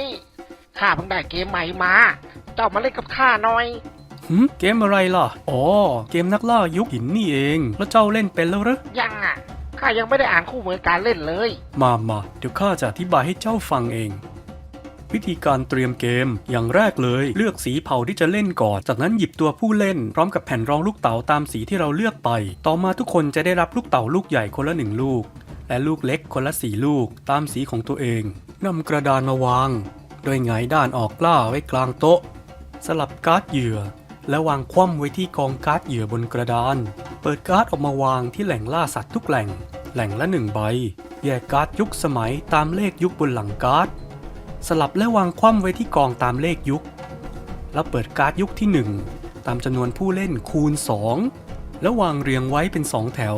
นี่ข้าเพิ่งได้เกมใหม่มา เจ้ามาเล่นกับข้าหน่อยหืมเกมอะไรล่ะ อ๋อ เกมนักล่ายุคหินนี่เอง แล้วเจ้าเล่นเป็นแล้วเหรอยังอะ ข้ายังไม่ได้อ่านคู่มือการเล่นเลย มามาเดี๋ยวข้าจะอธิบายให้เจ้าฟังเอง วิธีการเตรียมเกม อย่างแรกเลย เลือกสีเผ่าที่จะเล่นก่อน จากนั้นหยิบตัวผู้เล่น พร้อมกับแผ่นรองลูกเต๋าตามสีที่เราเลือกไป ต่อมาทุกคนจะได้รับลูกเต๋าลูกใหญ่คนละหนึ่งลูก และลูกเล็กคนละสี่ลูก ตามสีของตัวเองนำกระดานมาวางโดยหงายด้านออกกล้าไว้กลางโต๊ะ สลับการ์ดเหยื่อ และวางคว่ำไว้ที่กองการ์ดเหยื่อบนกระดาน เปิดการ์ดออกมาวางที่แหล่งล่าสัตว์ทุกแหล่ง แหล่งละหนึ่งใบ แยกการ์ดยุคสมัยตามเลขยุคบนหลังการ์ด สลับและวางคว่ำไว้ที่กองตามเลขยุค แล้วเปิดการ์ดยุคที่ 1 ตามจำนวนผู้เล่นคูณ 2 แล้ววางเรียงไว้เป็น 2 แถว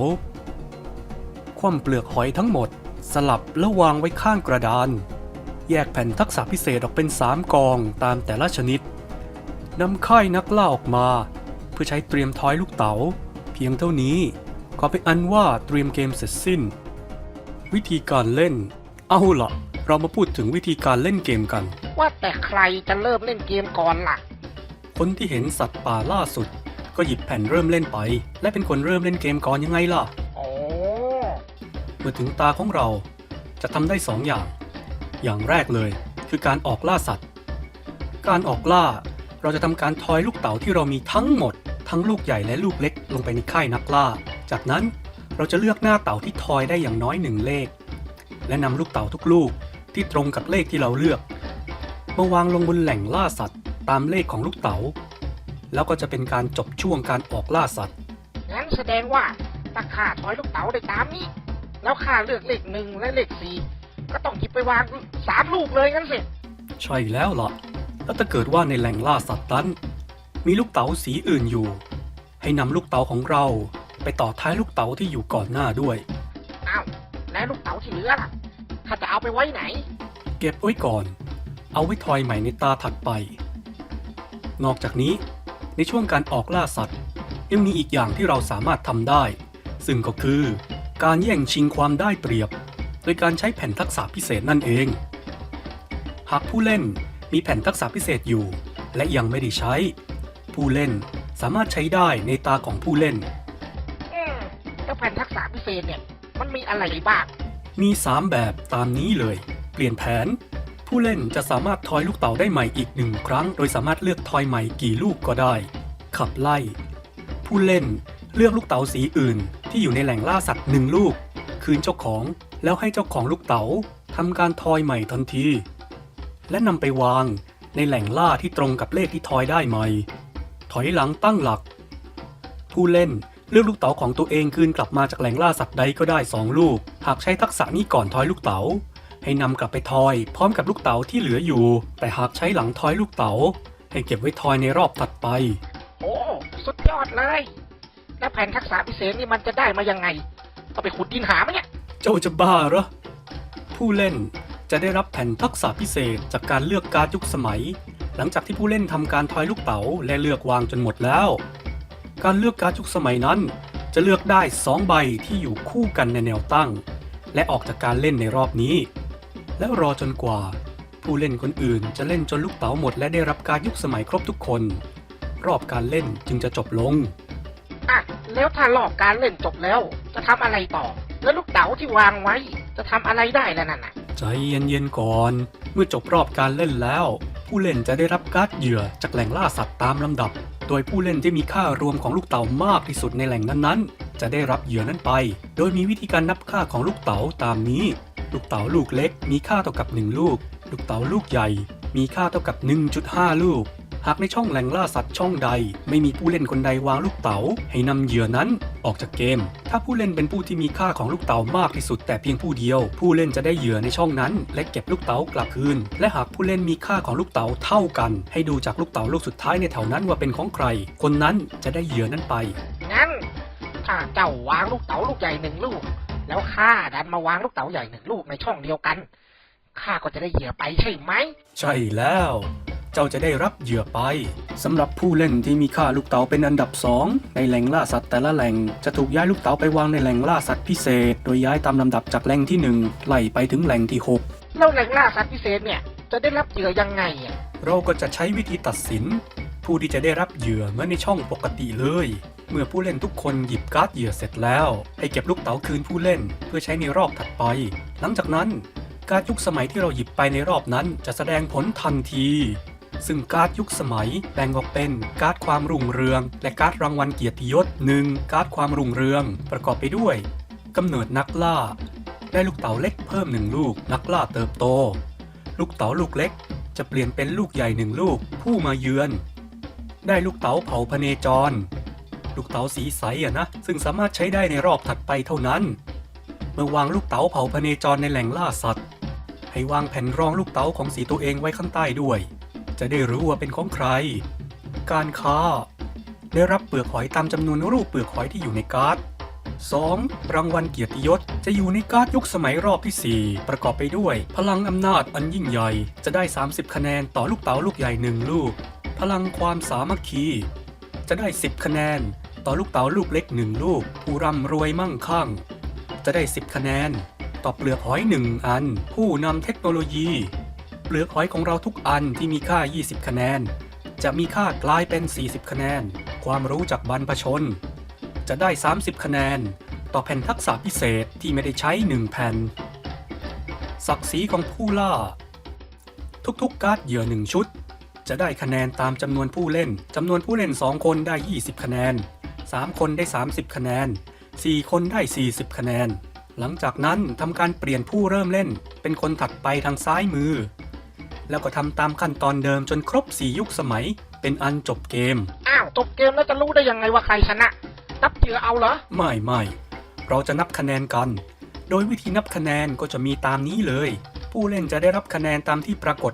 คว่ำเปลือกหอยทั้งหมด สลับแล้ววางไว้ข้างกระดาน แยกแผ่นทักษะพิเศษออกเป็น 3 กองตามแต่ละชนิดนำค่ายนักล่าออกมา เพื่อใช้เตรียมทอยลูกเต๋า เพียงเท่านี้ก็เป็นอันว่าเตรียมเกมเสร็จสิ้น วิธีการเล่น เอาล่ะเรามาพูดถึงวิธีการเล่นเกมกัน ว่าแต่ใครจะเริ่มเล่นเกมก่อนล่ะ คนที่เห็นสัตว์ป่าล่าสุด ก็หยิบแผ่นเริ่มเล่นไป และเป็นคนเริ่มเล่นเกมก่อนยังไงล่ะโอ้เมื่อถึงตาของเราจะทำได้สองอย่าง อย่างแรกเลย คือการออกล่าสัตว์ การออกล่าเราจะทำการทอยลูกเต๋าที่เรามีทั้งหมด ทั้งลูกใหญ่และลูกเล็กลงไปในค่ายนักล่า จากนั้นเราจะเลือกหน้าเต่าที่ทอยได้อย่างน้อยหนึ่งเลข และนำลูกเต่าทุกลูกที่ตรงกับเลขที่เราเลือกมาวางลงบนแหล่งล่าสัตว์ ตามเลขของลูกเต๋า แล้วก็จะเป็นการจบช่วงการออกล่าสัตว์ งั้นแสดงว่าถ้าข้าถอยลูกเต๋าได้ตามนี้ แล้วข้าเลือกเลขหนึ่งและเลขสี่ ก็ต้องหยิบไปวางสามลูกเลยงั้นสิ ใช่แล้วล่ะ แล้วถ้าเกิดว่าในแหล่งล่าสัตว์นั้น มีลูกเต๋าสีอื่นอยู่ ให้นำลูกเต๋าของเรา ไปต่อท้ายลูกเต๋าที่อยู่ก่อนหน้าด้วย อ้าวแล้วลูกเต๋าที่เหลือล่ะข้าจะเอาไปไว้ไหน เก็บไว้ก่อน เอาไว้ทอยใหม่ในตาถัดไป นอกจากนี้ในช่วงการออกล่าสัตว์ ยังมีอีกอย่างที่เราสามารถทำได้ ซึ่งก็คือการแย่งชิงความได้เปรียบ โดยการใช้แผ่นทักษะพิเศษนั่นเอง หากผู้เล่นมีแผ่นทักษะพิเศษอยู่ และยังไม่ได้ใช้ ผู้เล่นสามารถใช้ได้ในตาของผู้เล่น อืมแล้วแผ่นทักษะพิเศษเนี่ย มันมีอะไรบ้าง มี 3 แบบตามนี้เลย เปลี่ยนแผน ผู้เล่นจะสามารถทอยลูกเต๋าได้ใหม่อีกหนึ่งครั้ง โดยสามารถเลือกทอยใหม่กี่ลูกก็ได้ ขับไล่ ผู้เล่นเลือกลูกเต๋าสีอื่นที่อยู่ในแหล่งล่าสัตว์หนึ่งลูก คืนเจ้าของ แล้วให้เจ้าของลูกเต๋าทำการทอยใหม่ทันที และนำไปวางในแหล่งล่าที่ตรงกับเลขที่ทอยได้ใหม่ ถอยหลังตั้งหลัก ผู้เล่นเลือกลูกเต๋าของตัวเองคืนกลับมาจากแหล่งล่าสัตว์ใดก็ได้ 2 ลูก หากใช้ทักษะนี้ก่อนทอยลูกเต๋าให้นำกลับไปทอย พร้อมกับลูกเต๋าที่เหลืออยู่ แต่หากใช้หลังทอยลูกเต๋าให้เก็บไว้ทอยในรอบถัดไป โอ้ สุดยอดเลย แล้วแผ่นทักษะพิเศษนี่มันจะได้มายังไง ต้องไปขุดดินหาไหมเนี่ย เจ้าจะบ้าเหรอ ผู้เล่นจะได้รับแผ่นทักษะพิเศษจากการเลือกการดยุคสมัย หลังจากที่ผู้เล่นทำการทอยลูกเต๋าและเลือกวางจนหมดแล้ว การเลือกการดยุคสมัยนั้น จะเลือกได้ 2 ใบที่อยู่คู่กันในแนวตั้ง และออกจากการเล่นในรอบนี้ แล้วรอจนกว่า ผู้เล่นคนอื่นจะเล่นจนลูกเต๋าหมด และได้รับการดยุคสมัยครบทุกคน รอบการเล่นจึงจะจบลง แล้วถ้ารอบการเล่นจบแล้ว จะทำอะไรต่อ แล้วลูกเต๋าที่วางไว้ จะทำอะไรได้แล้วนั่นน่ะ ใจเย็นๆก่อน เมื่อจบรอบการเล่นแล้ว ผู้เล่นจะได้รับการ์ดเหยื่อจากแหล่งล่าสัตว์ตามลำดับ โดยผู้เล่นที่มีค่ารวมของลูกเต๋ามากที่สุดในแหล่งนั้นๆ จะได้รับเหยื่อนั้นไป โดยมีวิธีการนับค่าของลูกเต๋าตามนี้ ลูกเต๋าลูกเล็ก มีค่าเท่ากับ 1 ลูก ลูกเต๋าลูกใหญ่ มีค่าเท่ากับ 1.5 ลูก หากในช่องแหล่งล่าสัตว์ช่องใด ไม่มีผู้เล่นคนใดวางลูกเต๋า ให้นำเหยื่อนั้นออกจากเกม ถ้าผู้เล่นเป็นผู้ที่มีค่าของลูกเต๋ามากที่สุดแต่เพียงผู้เดียว ผู้เล่นจะได้เหยื่อในช่องนั้น และเก็บลูกเต๋ากลับคืน และหากผู้เล่นมีค่าของลูกเต๋าเท่ากัน ให้ดูจากลูกเต๋าลูกสุดท้ายในแถวนั้นว่าเป็นของใคร คนนั้นจะได้เหยื่อนั้นไป งั้นถ้าเจ้าวางลูกเต๋าลูกใหญ่หนึ่งลูก แล้วข้าดันมาวางลูกเต๋าใหญ่หนึ่งลูกในช่องเดียวกันข้าก็จะได้เหยื่อไปใช่ไหม ใช่แล้ว เจ้าจะได้รับเหยื่อไปสำหรับผู้เล่นที่มีค่าลูกเต๋าเป็นอันดับ 2 ในแหล่งล่าสัตว์แต่ละแหล่งจะถูกย้ายลูกเต๋าไปวางในแหล่งล่าสัตว์พิเศษ โดยย้ายตามลำดับจากแหล่งที่ 1 ไล่ไปถึงแหล่งที่แล้วแหล่งล่าสัตว์พิเศษเนี่ยจะได้รับเหยื่อยังไงอะเราก็จะใช้วิธีตัดสิน ผู้ที่จะได้รับเหยื่อเหมื่อนในช่องปกติเลย เมื่อผู้เล่นทุกคนหยิบการ์ดเหยื่อเสร็จแล้ว ให้เก็บลูกเต๋าคืนผู้เล่น เพื่อใช้ในรอบถัดไป หลังจากนั้นการดยุคสมัยที่เราหยิบไปในรอบนั้นจะแสดงผลทันที ซึ่งการ์ดยุคสมัยแบ่งออกเป็นการ์ดความรุ่งเรือง และการ์ดรางวัลเกียรติยศหนึ่งการ์ดความรุ่งเรือง ประกอบไปด้วยกำเนิดนักล่า ได้ลูกเต๋าเล็กเพิ่มหนึ่งลูก นักล่าเติบโต ลูกเต๋าลูกเล็ก จะเปลี่ยนเป็นลูกใหญ่หนึ่งลูก ผู้มาเยือน ได้ลูกเต๋าเผาพเนจร ลูกเต๋าสีใสอะนะ ซึ่งสามารถใช้ได้ในรอบถัดไปเท่านั้น เมื่อวางลูกเต๋าเผาพเนจรในแหล่งล่าสัตว์ ให้วางแผ่นรองลูกเต๋าของสีตัวเองไว้ข้างใต้ด้วย จะได้รู้ว่าเป็นของใคร การค้า ได้รับเปลือกหอยตามจำนวนรูปเปลือกหอยที่อยู่ในการ์ด 2. รางวัลเกียรติยศ จะอยู่ในการ์ดยุคสมัยรอบที่ 4 ประกอบไปด้วย พลังอำนาจอันยิ่งใหญ่ จะได้ 30 คะแนนต่อลูกเต๋าลูกใหญ่หนึ่งลูก พลังความสามัคคี จะได้ 10 คะแนน ต่อลูกเต๋าลูกเล็กหนึ่งลูก ผู้ร่ำรวยมั่งคั่ง จะได้ 10 คะแนน ต่อเปลือกหอยหนึ่งอัน ผู้นำเทคโนโลยี เปลือกหอยของเราทุกอันที่มีค่า 20 คะแนน จะมีค่ากลายเป็น 40 คะแนน ความรู้จากบรรพชน จะได้ 30 คะแนน ต่อแผ่นทักษะพิเศษที่ไม่ได้ใช้ 1 แผ่น ศักดิ์ศรีของผู้ล่า ทุกๆการ์ดเหยื่อ1ชุด จะได้คะแนนตามจำนวนผู้เล่นจำนวนผู้เล่น 2 คนได้ 20 คะแนน 3 คนได้ 30 คะแนน 4 คนได้ 40 คะแนน หลังจากนั้นทำการเปลี่ยนผู้เริ่มเล่น เป็นคนถัดไปทางซ้ายมือ แล้วก็ทำตามขั้นตอนเดิมจนครบ 4 ยุคสมัย เป็นอันจบเกม อ้าวจบเกมแล้วจะรู้ได้ยังไงว่าใครชนะ นับเหยื่อเอาเหรอ ไม่ไม่เราจะนับคะแนนกัน โดยวิธีนับคะแนนก็จะมีตามนี้เลย ผู้เล่นจะได้รับคะแนนตามที่ปรากฏ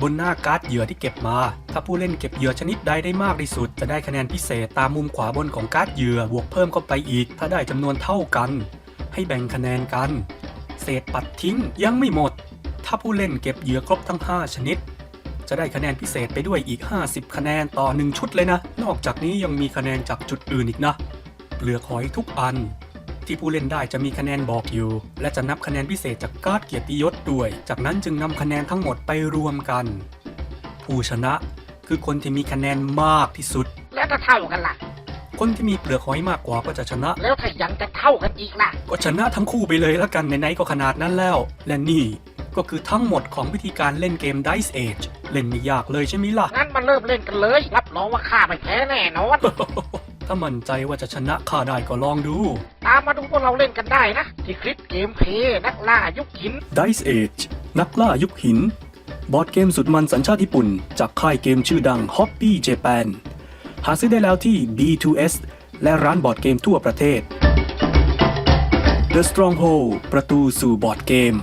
บนหน้าการ์ดเหยื่อที่เก็บมา ถ้าผู้เล่นเก็บเหยื่อชนิดใดได้มากที่สุด จะได้คะแนนพิเศษตามมุมขวาบนของการ์ดเหยื่อบวกเพิ่มเข้าไปอีก ถ้าได้จำนวนเท่ากัน ให้แบ่งคะแนนกัน เศษปัดทิ้งยังไม่หมด ถ้าผู้เล่นเก็บเหยื่อครบทั้ง 5 ชนิด จะได้คะแนนพิเศษไปด้วยอีก 50 คะแนนต่อ 1 ชุดเลยนะ นอกจากนี้ยังมีคะแนนจากจุดอื่นอีกนะเปลือกหอยทุกอัน ที่ผู้เล่นได้จะมีคะแนนบอกอยู่ และจะนับคะแนนพิเศษจากการ์ดเกียรติยศด้วย จากนั้นจึงนำคะแนนทั้งหมดไปรวมกัน ผู้ชนะคือคนที่มีคะแนนมากที่สุด แล้วถ้าเท่ากันล่ะ คนที่มีเปลือกหอยมากกว่าก็จะชนะ แล้วถ้ายังจะเท่ากันอีกล่ะ ก็ชนะทั้งคู่ไปเลยแล้วกันไหนๆก็ขนาดนั้นแล้ว และนี่ ก็คือทั้งหมดของวิธีการเล่นเกม Dice Age เล่นไม่ยากเลยใช่ไหมล่ะ งั้นมาเริ่มเล่นกันเลย รับรองว่าข้าไม่แพ้แน่นอน ถ้ามั่นใจว่าจะชนะข้าได้ก็ลองดู ตามมาดูพวกเราเล่นกันได้นะ ที่คลิปเกมเพลย์นักล่ายุคหิน Dice Age นักล่ายุคหิน บอร์ดเกมสุดมันสัญชาติญี่ปุ่น จากค่ายเกมชื่อดัง Hobby Japan หาซื้อได้แล้วที่ B2S และร้านบอร์ดเกมทั่วประเทศ The Stronghold ประตูสู่บอร์ดเกม